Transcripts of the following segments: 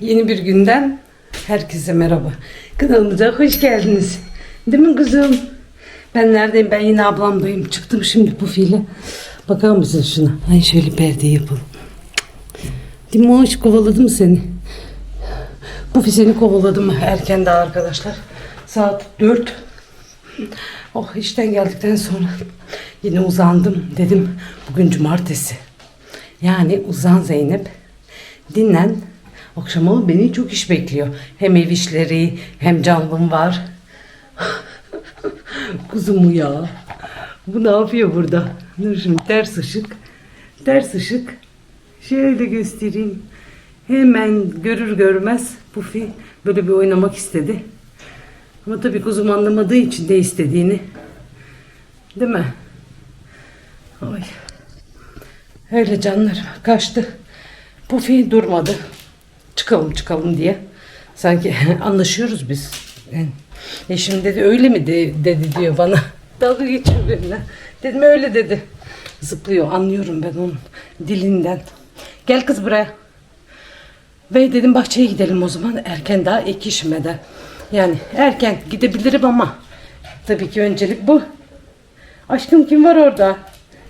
Yeni bir günden herkese merhaba. Kanalımıza hoş geldiniz. Değil mi kızım? Ben neredeyim? Ben yine ablamdayım. Çıktım şimdi Pufi'yle. Bakar mısın şuna? Ay şöyle perde yapalım. Dimoş kovaladı mı seni? Pufi seni kovaladı mı? Erken daha arkadaşlar. Saat 4. Oh işten geldikten sonra yine uzandım. Dedim bugün cumartesi. Yani uzan Zeynep. Dinlen. Akşama beni çok iş bekliyor. Hem ev işleri hem canlım var. Kuzum ya. Bu ne yapıyor burada? Dur şimdi ters ışık. Ters ışık. Şöyle göstereyim. Hemen görür görmez Pufi böyle bir oynamak istedi. Ama tabii kuzum anlamadığı için de istediğini. Değil mi? Ay. Öyle canlar kaçtı. Pufi durmadı. Çıkalım çıkalım diye. Sanki anlaşıyoruz biz. Yani eşim dedi öyle mi de- dedi diyor bana. Dalga geçiyor benimle. Dedim öyle dedi. Zıplıyor anlıyorum ben onun dilinden. Gel kız buraya. Ve dedim bahçeye gidelim o zaman. Erken daha ek işmeden. Yani erken gidebilirim ama tabii ki öncelik bu. Aşkım kim var orada?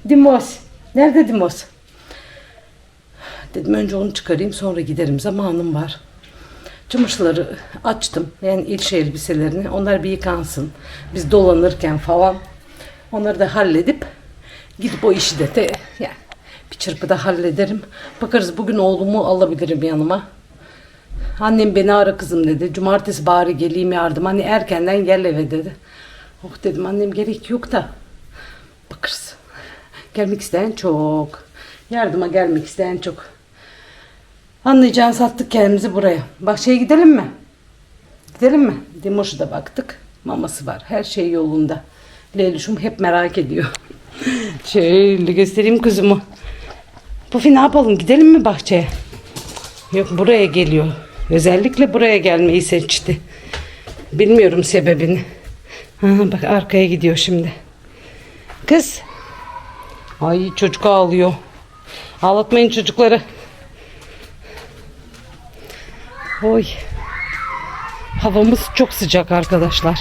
Dimos. Nerede Dimos? Dedim önce onu çıkarayım sonra giderim. Zamanım var. Çamaşırları açtım. Yani ilçe elbiselerini. Onlar bir yıkansın. Biz dolanırken falan. Onları da halledip gidip o işi de, de yani bir çırpıda hallederim. Bakarız bugün oğlumu alabilirim yanıma. Annem beni ara kızım dedi. Cumartesi bari geleyim yardım. Hani erkenden gel eve dedi. Oh dedim annem gerek yok da. Bakarız. Gelmek isteyen çok. Yardıma gelmek isteyen çok. Anlayacağın sattık kendimizi buraya. Bahçeye gidelim mi? Gidelim mi? Dimoş'a da baktık. Maması var. Her şey yolunda. Leylüş'üm hep merak ediyor. Şöyle göstereyim kızımı. Pufi ne yapalım? Gidelim mi bahçeye? Yok buraya geliyor. Özellikle buraya gelmeyi seçti. Bilmiyorum sebebini. Ha, bak arkaya gidiyor şimdi. Kız. Ay çocuk ağlıyor. Ağlatmayın çocukları. Oy. Havamız çok sıcak arkadaşlar.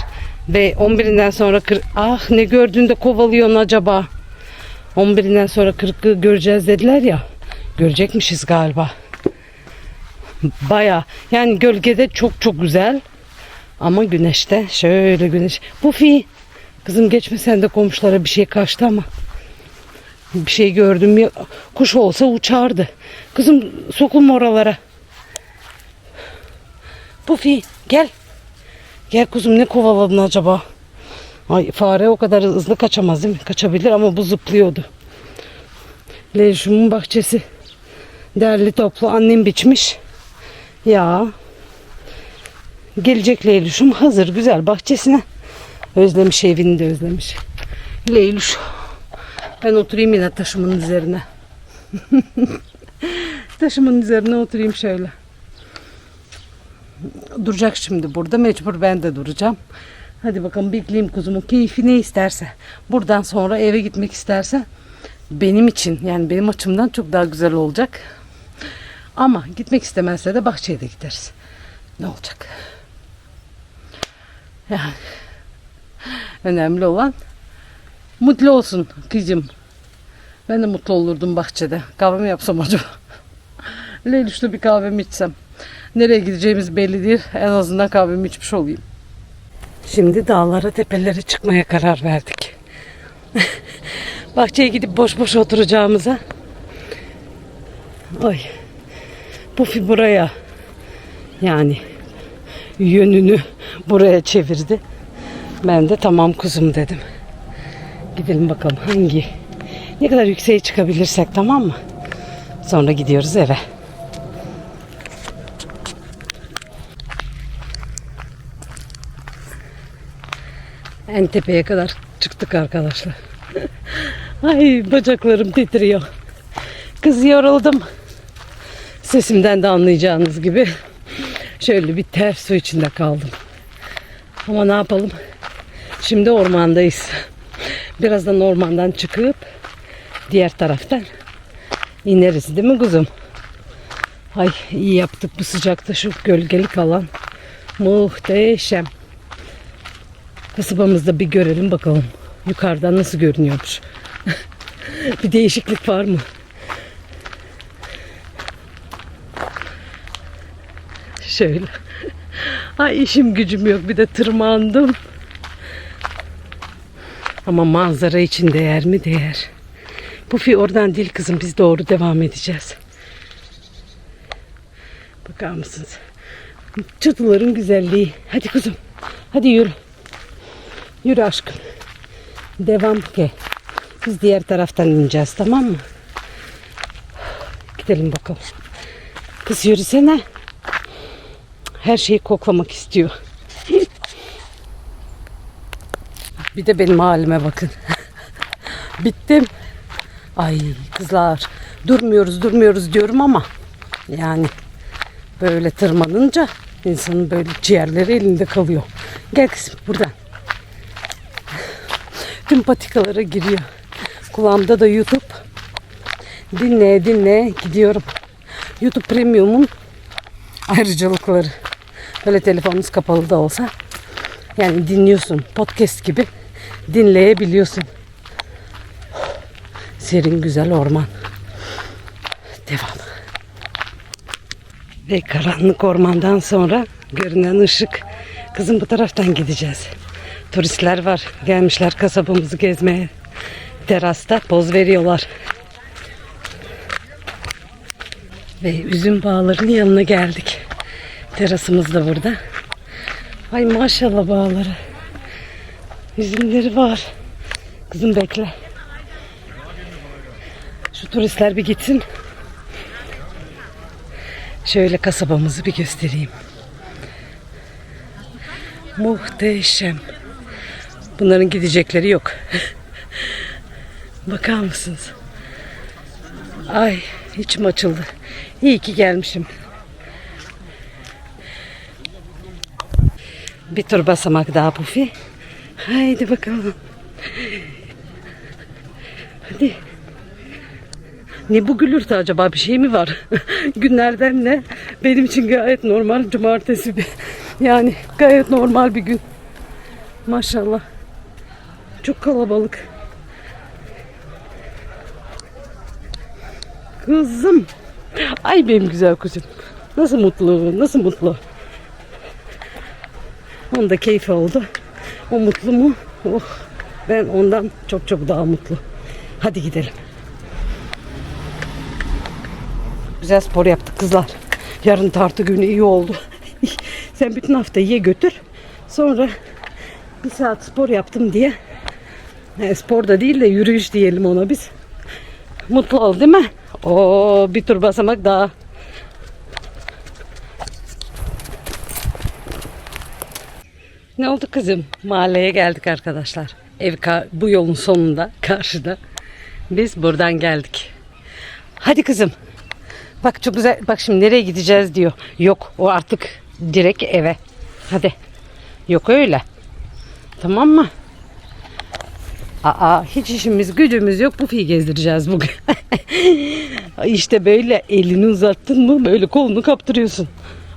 Ve 11'inden sonra kır... ah ne gördüğünde kovalıyorsun acaba? 11'inden sonra kırıklığı göreceğiz dediler ya. Görecekmişiz galiba. Baya yani gölgede çok çok güzel. Ama güneşte şöyle güneş. Pufi. Kızım geçme sen de komşulara bir şey kaçtı ama. Bir şey gördüm ya. Kuş olsa uçardı. Kızım sokulma oralara. Pufi gel. Gel kuzum ne kovaladın acaba? Ay fare o kadar hızlı kaçamaz değil mi? Kaçabilir ama bu zıplıyordu. Lejum'un bahçesi derli toplu annem biçmiş. Ya. Gelecek Leylüş'üm hazır güzel bahçesine. Özlemiş evini de özlemiş. Leyluş. Ben oturayım yine taşımın üzerine. taşımın üzerine oturayım şöyle. Duracak şimdi burada. Mecbur ben de duracağım. Hadi bakalım bekleyeyim kuzumun keyfi ne isterse. Buradan sonra eve gitmek isterse benim için yani benim açımdan çok daha güzel olacak. Ama gitmek istemezse de bahçeye de gideriz. Ne olacak? Yani önemli olan mutlu olsun kızım. Ben de mutlu olurdum bahçede. Kahve mi yapsam acaba? Leylüş'te bir kahvemi içsem. Nereye gideceğimiz belli değil. En azından kahvemi içmiş olayım. Şimdi dağlara tepelere çıkmaya karar verdik. Bahçeye gidip boş boş oturacağımıza. Oy. Pufi buraya yani yönünü buraya çevirdi. Ben de tamam kuzum dedim. Gidelim bakalım hangi ne kadar yükseğe çıkabilirsek tamam mı? Sonra gidiyoruz eve. En tepeye kadar çıktık arkadaşlar. Ay bacaklarım titriyor. Kız yoruldum. Sesimden de anlayacağınız gibi şöyle bir ter su içinde kaldım. Ama ne yapalım? Şimdi ormandayız. Birazdan ormandan çıkıp diğer taraftan ineriz değil mi kuzum? Ay iyi yaptık bu sıcakta şu gölgelik alan. Muhteşem. Kasabamızda bir görelim bakalım. Yukarıdan nasıl görünüyormuş. bir değişiklik var mı? Şöyle. Ay işim gücüm yok. Bir de tırmandım. Ama manzara için değer mi? Değer. Pufi oradan değil kızım. Biz doğru devam edeceğiz. Bakar mısınız? Çatıların güzelliği. Hadi kızım. Hadi yürü. Yürü aşkım. Devam ki. Biz diğer taraftan ineceğiz tamam mı? Gidelim bakalım. Kız yürüsene. Her şeyi koklamak istiyor. Bir de benim halime bakın. Bittim. Ay kızlar durmuyoruz durmuyoruz diyorum ama yani böyle tırmanınca insanın böyle ciğerleri elinde kalıyor. Gel kızım buradan. Tüm patikalara giriyor. Kulağımda da YouTube. Dinleye dinleye gidiyorum. YouTube Premium'un ayrıcalıkları. Böyle telefonunuz kapalı da olsa yani dinliyorsun podcast gibi dinleyebiliyorsun. Serin güzel orman. Devam. Ve karanlık ormandan sonra görünen ışık. Kızım bu taraftan gideceğiz. Turistler var. Gelmişler kasabamızı gezmeye. Terasta poz veriyorlar. Ve üzüm bağlarının yanına geldik. Terasımız da burada. Ay maşallah bağları. Üzümleri var. Kızım bekle. Şu turistler bir gitsin. Şöyle kasabamızı bir göstereyim. Muhteşem. Bunların gidecekleri yok. Bakar mısınız? Ay içim açıldı. İyi ki gelmişim. Bir tur basamak daha Pufi. Haydi bakalım. Hadi. Ne bu gülürtü acaba? Bir şey mi var? Günlerden ne? Benim için gayet normal. Cumartesi bir. Yani gayet normal bir gün. Maşallah. Çok kalabalık. Kızım. Ay benim güzel kuzum. Nasıl mutlu, nasıl mutlu. Onun da keyfi oldu. O mutlu mu? Oh, ben ondan çok çok daha mutlu. Hadi gidelim. Güzel spor yaptık kızlar. Yarın tartı günü iyi oldu. Sen bütün hafta ye götür. Sonra bir saat spor yaptım diye. E, spor da değil de yürüyüş diyelim ona biz. Mutlu ol değil mi? Oo bir tur basamak daha. Ne oldu kızım? Mahalleye geldik arkadaşlar. Ev bu yolun sonunda karşıda. Biz buradan geldik. Hadi kızım. Bak çok güzel. Bak şimdi nereye gideceğiz diyor. Yok o artık direkt eve. Hadi. Yok öyle. Tamam mı? Aa hiç işimiz gücümüz yok. Bufi'yi gezdireceğiz bugün. işte böyle elini uzattın mı böyle kolunu kaptırıyorsun.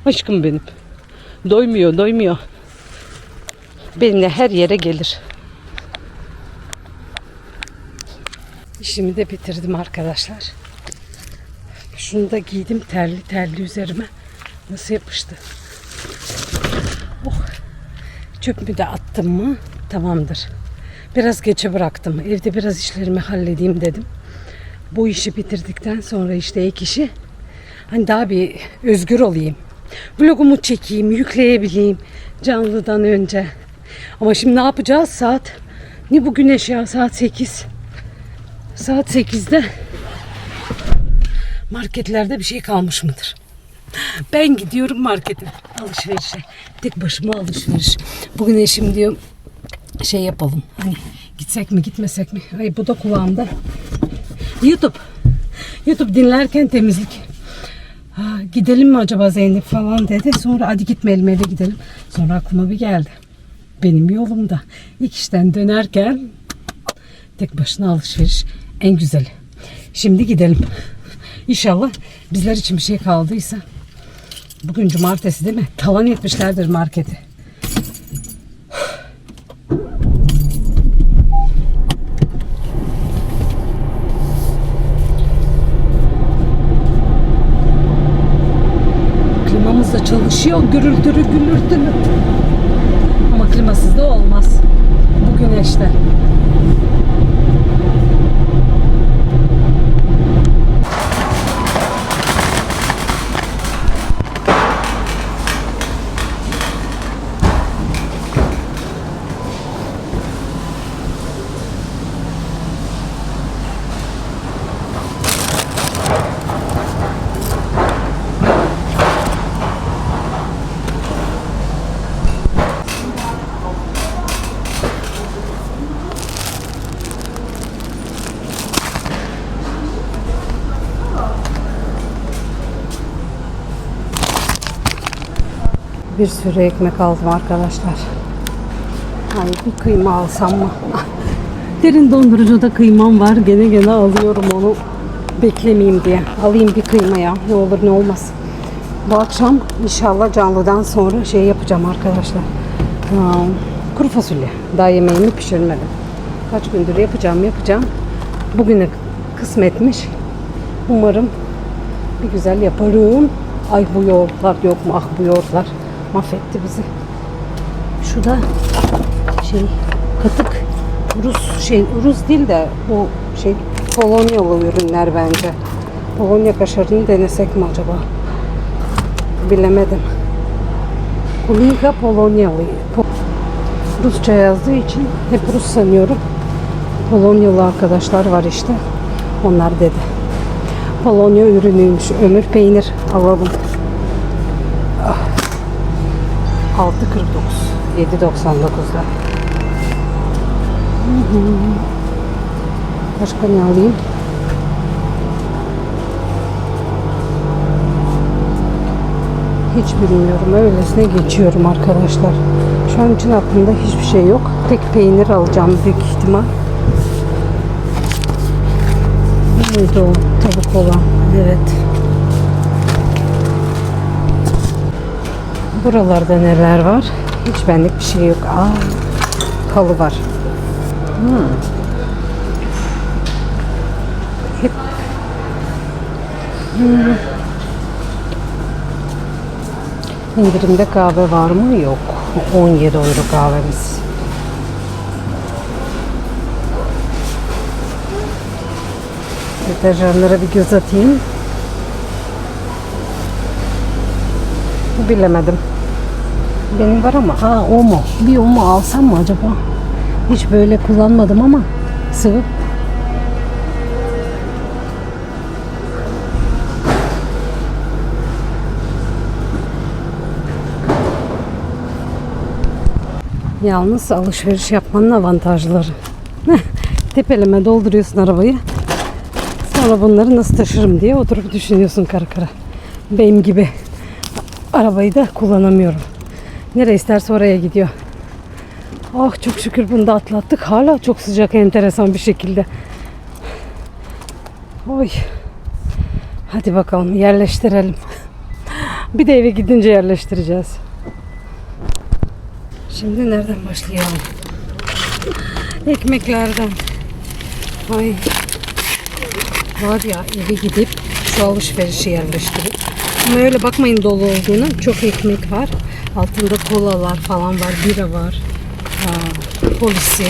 Aşkım benim. Doymuyor doymuyor. Benimle her yere gelir. İşimi de bitirdim arkadaşlar. Şunu da giydim terli terli üzerime. Nasıl yapıştı? Oh. Çöpümü de attım mı tamamdır. Biraz geçe bıraktım. Evde biraz işlerimi halledeyim dedim. Bu işi bitirdikten sonra işte ek işi hani daha bir özgür olayım. Vlogumu çekeyim, yükleyebileyim canlıdan önce. Ama şimdi ne yapacağız? Saat ne bu güneş ya? Saat 8. Saat 8'de marketlerde bir şey kalmış mıdır? Ben gidiyorum markete alışverişe. Tek başıma alışveriş. Bugün eşim diyor şey yapalım. Hani gitsek mi gitmesek mi? Ay bu da kulağımda. YouTube. YouTube dinlerken temizlik. Ha, gidelim mi acaba Zeynep falan dedi. Sonra hadi gitmeyelim eve gidelim. Sonra aklıma bir geldi. Benim yolumda. İlk işten dönerken tek başına alışveriş en güzeli. Şimdi gidelim. İnşallah bizler için bir şey kaldıysa. Bugün cumartesi değil mi? Talan etmişlerdir marketi. Klimamız da çalışıyor. Gürültülü gürültülü. Ama klimasız da olmaz. Bu güneşte. Bir sürü ekmek aldım arkadaşlar. Ay bir kıyma alsam mı? Derin dondurucuda kıymam var. Gene gene alıyorum onu. Beklemeyeyim diye. Alayım bir kıyma ya. Ne olur ne olmaz. Bu akşam inşallah canlıdan sonra şey yapacağım arkadaşlar. Kuru fasulye. Daha yemeğimi pişirmedim. Kaç gündür yapacağım yapacağım. Bugüne kısmetmiş. Umarım bir güzel yaparım. Ay bu yoğurtlar yok mu? Ah bu yoğurtlar mahvetti bizi. Şu da şey katık Rus şey Rus değil de bu şey Polonyalı ürünler bence. Polonya kaşarını denesek mi acaba? Bilemedim. Kulinka Polonyalı. Po- Rusça yazdığı için hep Rus sanıyorum. Polonyalı arkadaşlar var işte. Onlar dedi. Polonya ürünüymüş. Ömür peynir alalım. Ah. 6.49 7.99'da. Hı hı. Başka ne alayım? Hiç bilmiyorum. Öylesine geçiyorum arkadaşlar. Şu an için aklımda hiçbir şey yok. Tek peynir alacağım büyük ihtimal. Neydi o tavuk olan? Evet. Buralarda neler var? Hiç benlik bir şey yok. Aa, kalı var. Hmm. Hep Hmm. İndirimde kahve var mı? Yok. 17 euro kahvemiz. Deterjanlara bir göz atayım. Bilemedim. Benim var ama aa o mu? Bir o mu alsam mı acaba? Hiç böyle kullanmadım ama sıvı. Yalnız alışveriş yapmanın avantajları. Tepeleme dolduruyorsun arabayı. Sonra bunları nasıl taşırım diye oturup düşünüyorsun kara kara. Benim gibi arabayı da kullanamıyorum. Nereye isterse oraya gidiyor. Oh çok şükür bunu da atlattık. Hala çok sıcak enteresan bir şekilde. Oy. Hadi bakalım yerleştirelim. Bir de eve gidince yerleştireceğiz. Şimdi nereden başlayalım? Ekmeklerden. Ay. Var ya eve gidip şu alışverişi yerleştirip. Ama öyle bakmayın dolu olduğuna. Çok ekmek var. Altında kolalar falan var. Bira var. Aa, polisi.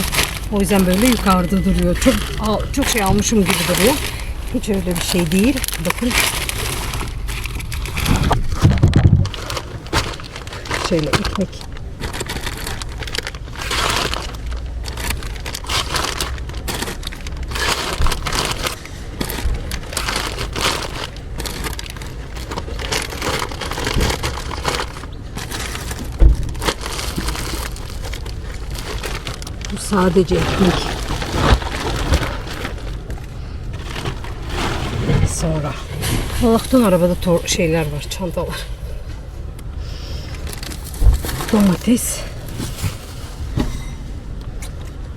O yüzden böyle yukarıda duruyor. Çok çok şey almışım gibi duruyor. Hiç öyle bir şey değil. Bakın. Şöyle ekmek sadece ekmek. Sonra. Allah'tan arabada tor- şeyler var, çantalar. Domates.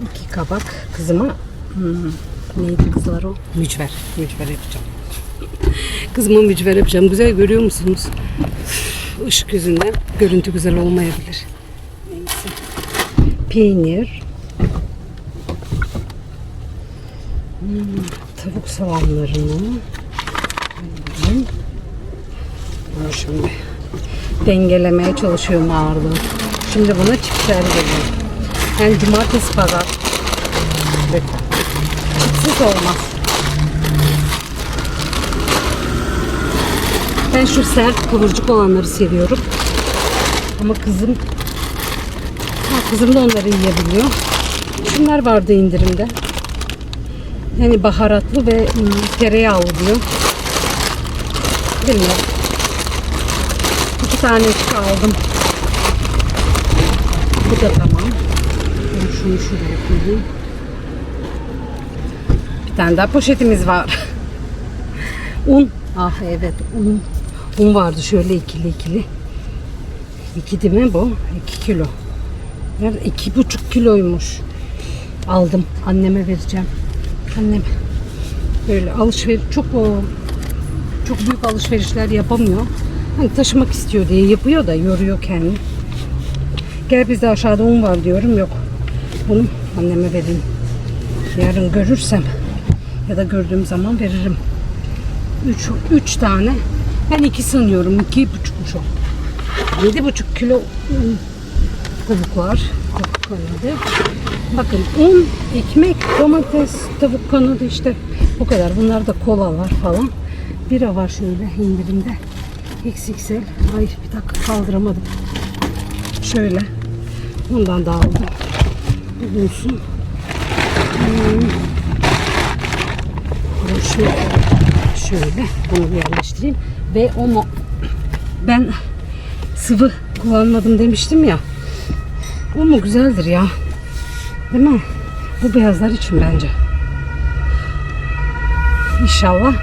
İki kabak. Kızıma hmm, neydi kızlar o? Mücver. Mücver yapacağım. Kızıma mücver yapacağım. Güzel görüyor musunuz? Işık yüzünden görüntü güzel olmayabilir. Neyse. Peynir. Tavuk salamlarını. Bunu şimdi dengelemeye çalışıyorum ağırlığı. Şimdi buna çiftler geliyor. Yani cumartesi pazar. Çipsiz olmaz. Ben şu sert kıvırcık olanları seviyorum. Ama kızım ha, kızım da onları yiyebiliyor. Şunlar vardı indirimde. Yani baharatlı ve ım, tereyağlı diyor. Bilmiyorum. İki tane aldım. Bu da tamam. Şunu şuraya koyayım. Bir tane daha poşetimiz var. Un. Ah evet un. Un vardı şöyle ikili ikili. İki değil mi bu? İki kilo. Nerede? İki buçuk kiloymuş. Aldım. Anneme vereceğim. Annem böyle alışveriş çok o çok büyük alışverişler yapamıyor. Hani taşımak istiyor diye yapıyor da yoruyor kendini. Gel bizde aşağıda un var diyorum yok. Bunu anneme vereyim. Yarın görürsem ya da gördüğüm zaman veririm. Üç, üç tane. Ben iki sanıyorum. iki buçukmuş o. Yedi buçuk kilo un var. Kanadı. Bakın un, ekmek, domates, tavuk kanadı işte bu kadar. Bunlar da kolalar falan. Bira var şöyle indirimde. XXL. Ay bir dakika kaldıramadım. Şöyle. Bundan da aldım. Bulunsun. Hmm. Bunu Şöyle, şöyle bunu yerleştireyim. Ve onu ben sıvı kullanmadım demiştim ya. O mu güzeldir ya. Değil mi? Bu beyazlar için bence. İnşallah.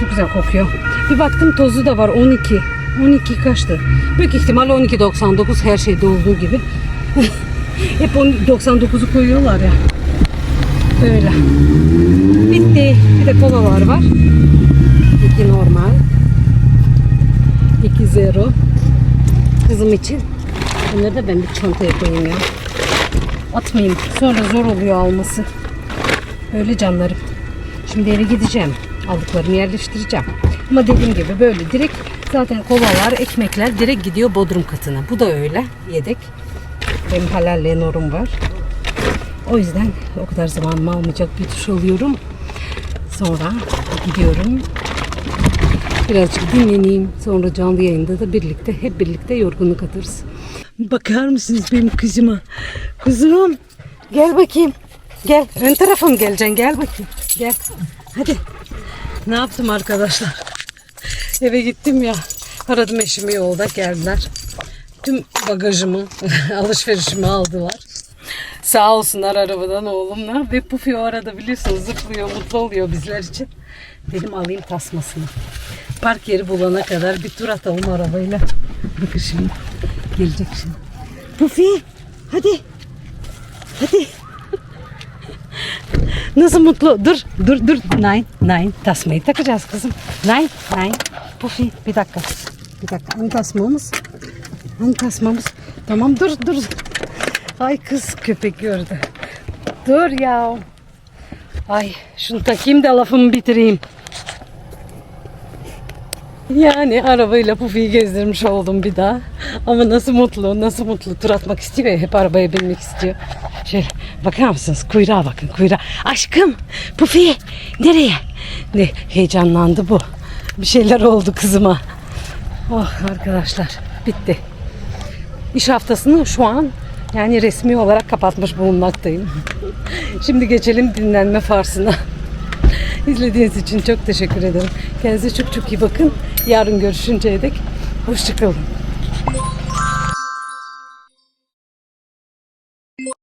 Çok güzel kokuyor. Bir baktım tozu da var 12. 12 kaçtı? Büyük ihtimal 12.99 her şeyde olduğu gibi. Hep 99'u koyuyorlar ya. Böyle. Bitti. Bir de kolalar var. İki normal. İki zero. Kızım için. Bunları da ben bir çantaya koyayım ya. Atmayayım. Sonra zor oluyor alması. Öyle canlarım. Şimdi eve gideceğim. Aldıklarımı yerleştireceğim. Ama dediğim gibi böyle direkt zaten kolalar, ekmekler direkt gidiyor bodrum katına. Bu da öyle. Yedek. Benim halal Lenore'um var. O yüzden o kadar zamanımı almayacak bir duş alıyorum. Sonra gidiyorum. Birazcık dinleneyim. Sonra canlı yayında da birlikte hep birlikte yorgunluk atarız. Bakar mısınız benim kızıma? Kızım gel bakayım. Gel. Ön tarafa mı geleceksin? Gel bakayım. Gel. Hadi. Ne yaptım arkadaşlar? Eve gittim ya. Aradım eşimi yolda geldiler. Tüm bagajımı, alışverişimi aldılar. Sağ olsunlar arabadan oğlumla. Ve Pufi o arada biliyorsunuz zıplıyor, mutlu oluyor bizler için. Dedim alayım tasmasını. Park yeri bulana kadar bir tur atalım arabayla. Bakın şimdi. Gelecek şimdi. Pufi hadi. Hadi. Nasıl mutlu? Dur, dur, dur. Nine, nine. Tasmayı takacağız kızım. Nine, nine. Pufi, bir dakika. Bir dakika. Hani tasmamız? Hani tasmamız? Tamam, dur, dur. Ay kız köpek gördü. Dur ya. Ay şunu takayım da lafımı bitireyim. Yani arabayla Pufi'yi gezdirmiş oldum bir daha. Ama nasıl mutlu, nasıl mutlu. Tur atmak istiyor ya, hep arabaya binmek istiyor. Şöyle bakar mısınız? Kuyruğa bakın, kuyruğa. Aşkım, Pufi nereye? Ne heyecanlandı bu. Bir şeyler oldu kızıma. Oh arkadaşlar, bitti. İş haftasını şu an yani resmi olarak kapatmış bulunmaktayım. Şimdi geçelim dinlenme farsına. İzlediğiniz için çok teşekkür ederim. Kendinize çok çok iyi bakın. Yarın görüşünceye dek hoşçakalın.